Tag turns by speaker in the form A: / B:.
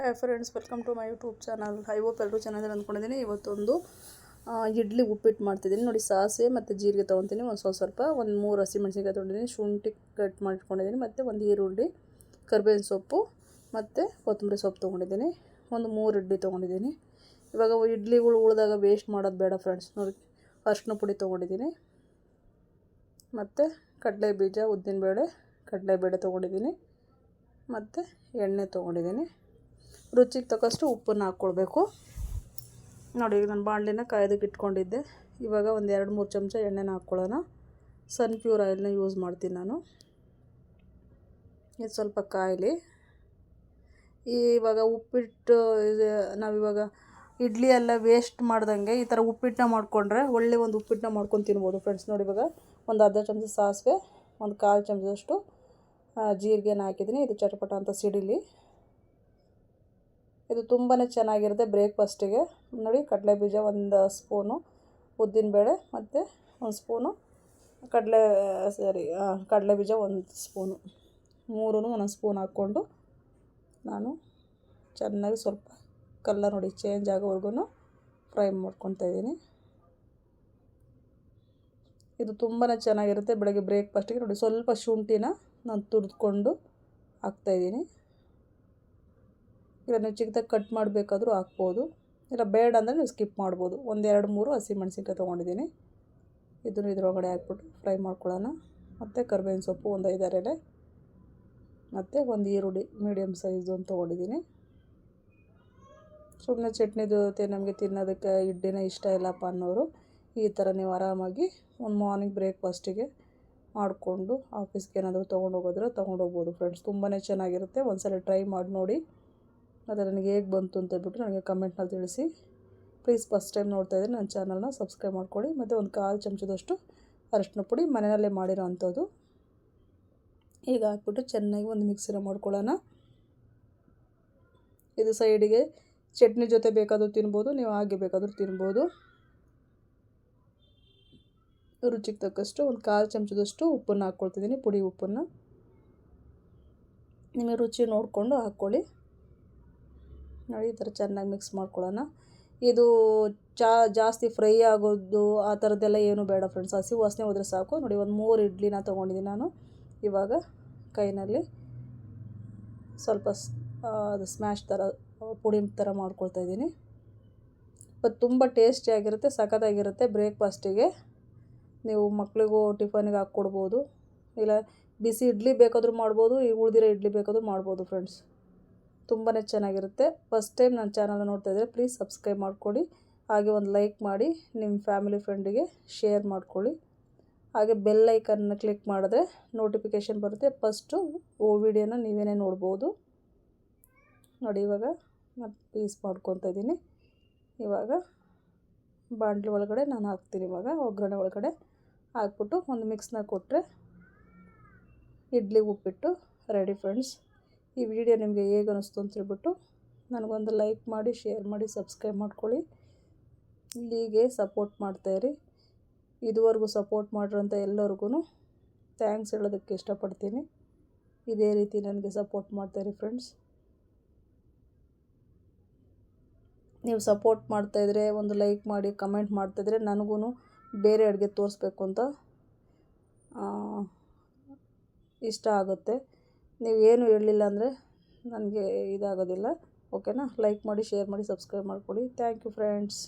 A: Hi friends welcome to my YouTube channel I hope ಎಲ್ಲರೂ ಚೆನ್ನಾಗಿದೆ ಅಂದ್ಕೊಂಡಿದ್ದೀನಿ. ಇವತ್ತೊಂದು ಇಡ್ಲಿ ಉಪ್ಪಿಟ್ಟು ಮಾಡ್ತಿದ್ದೀನಿ. ನೋಡಿ, ಸಾಸಿವೆ ಮತ್ತು ಜೀರಿಗೆ ತೊಗೊತೀನಿ. ಒಂದು ಸ್ವಲ್ಪ ಸ್ವಲ್ಪ, ಒಂದು ಮೂರು ಹಸಿಮೆಣ್ಸಿನ್ಕಾಯಿ ತೊಗೊಂಡಿದ್ದೀನಿ. ಶುಂಠಿ ಕಟ್ ಮಾಡಿಟ್ಕೊಂಡಿದ್ದೀನಿ ಮತ್ತು ಒಂದು ಈರುಳ್ಳಿ, ಕರ್ಬೇವಿನ ಸೊಪ್ಪು ಮತ್ತು ಕೊತ್ತಂಬರಿ ಸೊಪ್ಪು ತೊಗೊಂಡಿದ್ದೀನಿ. ಒಂದು ಮೂರು ಇಡ್ಲಿ ತೊಗೊಂಡಿದ್ದೀನಿ. ಇವಾಗ ಇಡ್ಲಿಗಳು ಉಳಿದಾಗ ವೇಸ್ಟ್ ಮಾಡೋದು ಬೇಡ ಫ್ರೆಂಡ್ಸ್ ನೋಡಿ ಅರಿಶಿನ ಪುಡಿ ತೊಗೊಂಡಿದ್ದೀನಿ. ಮತ್ತು ಕಡಲೆ ಬೀಜ, ಉದ್ದಿನಬೇಳೆ ಕಡಲೆಬೇಳೆ ತೊಗೊಂಡಿದ್ದೀನಿ. ಮತ್ತು ಎಣ್ಣೆ ತೊಗೊಂಡಿದ್ದೀನಿ. ರುಚಿಗೆ ತಕ್ಕಷ್ಟು ಉಪ್ಪನ್ನು ಹಾಕ್ಕೊಳ್ಬೇಕು. ನೋಡಿ, ಈಗ ನಾನು ಬಾಣಲಿನ ಕಾಯ್ದಕ್ಕೆ ಇಟ್ಕೊಂಡಿದ್ದೆ. ಇವಾಗ ಒಂದು ಎರಡು ಮೂರು ಚಮಚ ಎಣ್ಣೆನ ಹಾಕ್ಕೊಳ್ಳೋಣ. ಸನ್ ಪ್ಯೂರ್ ಆಯಿಲ್ನ ಯೂಸ್ ಮಾಡ್ತೀನಿ ನಾನು. ಇದು ಸ್ವಲ್ಪ ಕಾಯಿಲಿ. ಇವಾಗ ಉಪ್ಪಿಟ್ಟು ನಾವಿವಾಗ ಇಡ್ಲಿ ಎಲ್ಲ ವೇಸ್ಟ್ ಮಾಡ್ದಂಗೆ ಈ ಥರ ಉಪ್ಪಿಟ್ಟನ್ನ ಮಾಡಿಕೊಂಡ್ರೆ ಒಳ್ಳೆ ಒಂದು ಉಪ್ಪಿಟ್ಟನ್ನ ಮಾಡ್ಕೊಂಡು ತಿನ್ಬೋದು ಫ್ರೆಂಡ್ಸ್ ನೋಡಿ, ಇವಾಗ ಒಂದು ಅರ್ಧ ಚಮಚ ಸಾಸಿವೆ, ಒಂದು ಕಾಲು ಚಮಚದಷ್ಟು ಜೀರಿಗೆನ ಹಾಕಿದ್ದೀನಿ. ಇದು ಚಟಪಟ ಅಂತ ಸಿಡಿಲಿ. ಇದು ತುಂಬಾ ಚೆನ್ನಾಗಿರುತ್ತೆ ಬ್ರೇಕ್ಫಾಸ್ಟಿಗೆ. ನೋಡಿ, ಕಡಲೆ ಬೀಜ ಒಂದು ಸ್ಪೂನು ಉದ್ದಿನಬೇಳೆ ಮತ್ತು ಒಂದು ಸ್ಪೂನು, ಕಡಲೆ, ಸರಿ ಕಡಲೆ ಬೀಜ ಒಂದು ಸ್ಪೂನು. ಮೂರೂ ಒಂದೊಂದು ಸ್ಪೂನ್ ಹಾಕ್ಕೊಂಡು ನಾನು ಚೆನ್ನಾಗಿ ಸ್ವಲ್ಪ ಕಲ್ಲರ್ ನೋಡಿ ಚೇಂಜ್ ಆಗೋವರೆಗೂ ಫ್ರೈ ಮಾಡ್ಕೊತಾ ಇದ್ದೀನಿ. ಇದು ತುಂಬಾ ಚೆನ್ನಾಗಿರುತ್ತೆ ಬೆಳಗ್ಗೆ ಬ್ರೇಕ್ಫಾಸ್ಟಿಗೆ. ನೋಡಿ, ಸ್ವಲ್ಪ ಶುಂಠಿನ ನಾನು ತುರಿದ್ಕೊಂಡು ಹಾಕ್ತಾಯಿದ್ದೀನಿ ನೀವು ಚಿಕ್ಕದಾಗಿ ಕಟ್ ಮಾಡಬೇಕಾದ್ರೂ ಹಾಕ್ಬೋದು. ಇಲ್ಲ ಬೇಡ ಅಂದರೆ ನೀವು ಸ್ಕಿಪ್ ಮಾಡ್ಬೋದು ಒಂದೆರಡು ಮೂರು ಹಸಿಮೆಣ್ಸಿನ್ಕಾಯಿ ತೊಗೊಂಡಿದ್ದೀನಿ. ಇದನ್ನು ಇದರೊಳಗಡೆ ಹಾಕ್ಬಿಟ್ಟು ಫ್ರೈ ಮಾಡ್ಕೊಳ್ಳೋಣ. ಮತ್ತು ಕರ್ಬೇವಿನ ಸೊಪ್ಪು ಒಂದು ಐದಾರು ಎಲೆ. ಮತ್ತು ಒಂದು ಈರುಳ್ಳಿ ಮೀಡಿಯಮ್ ಸೈಜ್ ಅಂತ ತೊಗೊಂಡಿದ್ದೀನಿ. ಸುಮ್ಮನೆ ಚಟ್ನಿ ಜೊತೆ ನಮಗೆ ತಿನ್ನೋದಕ್ಕೆ ಇಡ್ಲಿನೇ ಇಷ್ಟ ಇಲ್ಲಪ್ಪ ಅನ್ನೋರು ಈ ಥರ ನೀವು ಆರಾಮಾಗಿ ಒಂದು ಮಾರ್ನಿಂಗ್ ಬ್ರೇಕ್ಫಾಸ್ಟಿಗೆ ಮಾಡಿಕೊಂಡು ಆಫೀಸ್ಗೆ ಏನಾದರೂ ತೊಗೊಂಡೋಗೋದ್ರೆ ತೊಗೊಂಡೋಗ್ಬೋದು ಫ್ರೆಂಡ್ಸ್ ತುಂಬಾ ಚೆನ್ನಾಗಿರುತ್ತೆ. ಒಂದ್ಸಲ ಟ್ರೈ ಮಾಡಿ ನೋಡಿ. ಮತ್ತು ನನಗೆ ಹೇಗೆ ಬಂತು ಅಂತ ಹೇಳ್ಬಿಟ್ಟು ನನಗೆ ಕಮೆಂಟ್ನಲ್ಲಿ ತಿಳಿಸಿ. ಪ್ಲೀಸ್ ಫಸ್ಟ್ ಟೈಮ್ ನೋಡ್ತಾ ಇದ್ದರೆ ನನ್ನ ಚಾನಲ್ನ ಸಬ್ಸ್ಕ್ರೈಬ್ ಮಾಡ್ಕೊಳ್ಳಿ. ಮತ್ತು ಒಂದು ಕಾಲು ಚಮಚದಷ್ಟು ಅರಿಶಿನ ಪುಡಿ ಮನೆಯಲ್ಲೇ ಮಾಡಿರೋ ಅಂಥದ್ದು ಈಗ ಹಾಕ್ಬಿಟ್ಟು ಚೆನ್ನಾಗಿ ಒಂದು ಮಿಕ್ಸಿನ ಮಾಡ್ಕೊಳ್ಳೋಣ. ಇದು ಸೈಡಿಗೆ ಚಟ್ನಿ ಜೊತೆ ಬೇಕಾದರೂ ತಿನ್ಬೋದು, ನೀವು ಹಾಗೆ ಬೇಕಾದರೂ ತಿನ್ಬೋದು. ರುಚಿಗೆ ತಕ್ಕಷ್ಟು ಒಂದು ಕಾಲು ಚಮಚದಷ್ಟು ಉಪ್ಪನ್ನು ಹಾಕ್ಕೊಳ್ತಿದ್ದೀನಿ ಪುಡಿ ಉಪ್ಪನ್ನು. ನಿಮಗೆ ರುಚಿ ನೋಡಿಕೊಂಡು ಹಾಕ್ಕೊಳ್ಳಿ. ನೋಡಿ, ಈ ಥರ ಚೆನ್ನಾಗಿ ಮಿಕ್ಸ್ ಮಾಡ್ಕೊಳ್ಳೋಣ. ಇದು ಚಾ, ಜಾಸ್ತಿ ಫ್ರೈ ಆಗೋದು, ಆ ಥರದ್ದೆಲ್ಲ ಏನು ಬೇಡ ಫ್ರೆಂಡ್ಸ್ ಹಸಿ ವಾಸನೆ ಹೋದರೆ ಸಾಕು. ನೋಡಿ, ಒಂದು ಮೂರು ಇಡ್ಲಿನ ತೊಗೊಂಡಿದ್ದೀನಿ ನಾನು. ಇವಾಗ ಕೈನಲ್ಲಿ ಸ್ವಲ್ಪ ಅದು ಸ್ಮ್ಯಾಶ್ ಥರ, ಪುಡಿ ಥರ ಮಾಡ್ಕೊಳ್ತಾ ಇದ್ದೀನಿ. ಬಟ್ ತುಂಬ ಟೇಸ್ಟಿಯಾಗಿರುತ್ತೆ ಸಖತ್ತಾಗಿರುತ್ತೆ ಬ್ರೇಕ್ಫಾಸ್ಟಿಗೆ ನೀವು ಮಕ್ಕಳಿಗೂ ಟಿಫನಿಗೆ ಹಾಕ್ಕೊಡ್ಬೋದು. ಇಲ್ಲ, ಬಿಸಿ ಇಡ್ಲಿ ಬೇಕಾದರೂ ಮಾಡ್ಬೋದು, ಈ ಉಳಿದಿರೋ ಇಡ್ಲಿ ಬೇಕಾದರೂ ಮಾಡ್ಬೋದು ಫ್ರೆಂಡ್ಸ್ ತುಂಬಾ ಚೆನ್ನಾಗಿರುತ್ತೆ. ಫಸ್ಟ್ ಟೈಮ್ ನನ್ನ ಚಾನಲ್ ನೋಡ್ತಾ ಇದ್ದರೆ ಪ್ಲೀಸ್ ಸಬ್ಸ್ಕ್ರೈಬ್ ಮಾಡ್ಕೊಳ್ಳಿ. ಹಾಗೆ ಒಂದು ಲೈಕ್ ಮಾಡಿ ನಿಮ್ಮ ಫ್ಯಾಮಿಲಿ ಫ್ರೆಂಡಿಗೆ ಶೇರ್ ಮಾಡ್ಕೊಳ್ಳಿ. ಹಾಗೆ ಬೆಲ್ ಐಕನ್ನ ಕ್ಲಿಕ್ ಮಾಡಿದ್ರೆ ನೋಟಿಫಿಕೇಷನ್ ಬರುತ್ತೆ. ಫಸ್ಟು ಓ ವಿಡಿಯೋನ ನೀವೇನೇ ನೋಡ್ಬೋದು. ನೋಡಿ ಇವಾಗ ನಾನು ಪೀಸ್ ಮಾಡ್ಕೊತಾ ಇದ್ದೀನಿ. ಇವಾಗ ಬಾಂಡ್ಲಿ ಒಳಗಡೆ ನಾನು ಹಾಕ್ತೀನಿ ಇವಾಗ, ಒಗ್ಗರಣೆ ಒಳಗಡೆ. ಹಾಕ್ಬಿಟ್ಟು ಒಂದು ಮಿಕ್ಸ್ನ ಕೊಟ್ಟರೆ ಇಡ್ಲಿ ಉಪ್ಪಿಟ್ಟು ರೆಡಿ ಫ್ರೆಂಡ್ಸ್ ಈ ವಿಡಿಯೋ ನಿಮಗೆ ಹೇಗೆ ಅನ್ನಿಸ್ತು ಅಂತ ಹೇಳ್ಬಿಟ್ಟು ನನಗೊಂದು ಲೈಕ್ ಮಾಡಿ, ಶೇರ್ ಮಾಡಿ, ಸಬ್ಸ್ಕ್ರೈಬ್ ಮಾಡ್ಕೊಳ್ಳಿ. ಹೀಗೆ ಸಪೋರ್ಟ್ ಮಾಡ್ತಾಯಿರಿ ಇದುವರೆಗೂ ಸಪೋರ್ಟ್ ಮಾಡಿರೋಂಥ ಎಲ್ಲರಿಗೂ ಥ್ಯಾಂಕ್ಸ್ ಹೇಳೋದಕ್ಕೆ ಇಷ್ಟಪಡ್ತೀನಿ. ಇದೇ ರೀತಿ ನನಗೆ ಸಪೋರ್ಟ್ ಮಾಡ್ತಾಯಿರಿ ಫ್ರೆಂಡ್ಸ್. ನೀವು ಸಪೋರ್ಟ್ ಮಾಡ್ತಾಯಿದ್ರೆ ಒಂದು ಲೈಕ್ ಮಾಡಿ, ಕಮೆಂಟ್ ಮಾಡ್ತಾಯಿದ್ರೆ ನನಗೂ ಬೇರೆ ಅಡುಗೆ ತೋರಿಸ್ಬೇಕು ಅಂತ ಇಷ್ಟ ಆಗುತ್ತೆ. ನೀವು ಏನು ಹೇಳಲಿಲ್ಲ ಅಂದರೆ ನನಗೆ ಇದಾಗೋದಿಲ್ಲ. ಓಕೆನಾ? ಲೈಕ್ ಮಾಡಿ ಶೇರ್ ಮಾಡಿ ಸಬ್ಸ್ಕ್ರೈಬ್ ಮಾಡ್ಕೊಳ್ಳಿ. Thank you friends